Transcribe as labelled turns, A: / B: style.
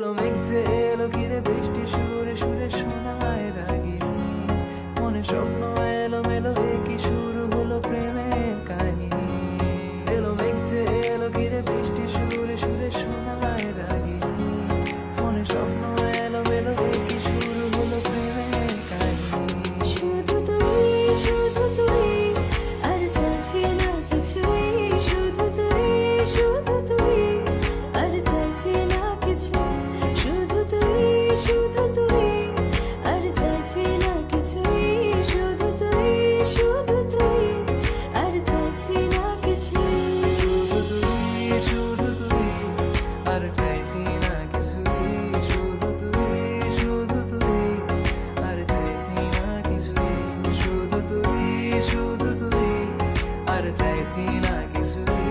A: এলো মেঘ যে এলো ঘিরে বৃষ্টি সুরে সুরে শোনায় রাগিনী। মনে স্বপ্ন
B: চাইছি না কিছুই শুধু তুই আর না
A: তুই আর চাইছি না কিছুই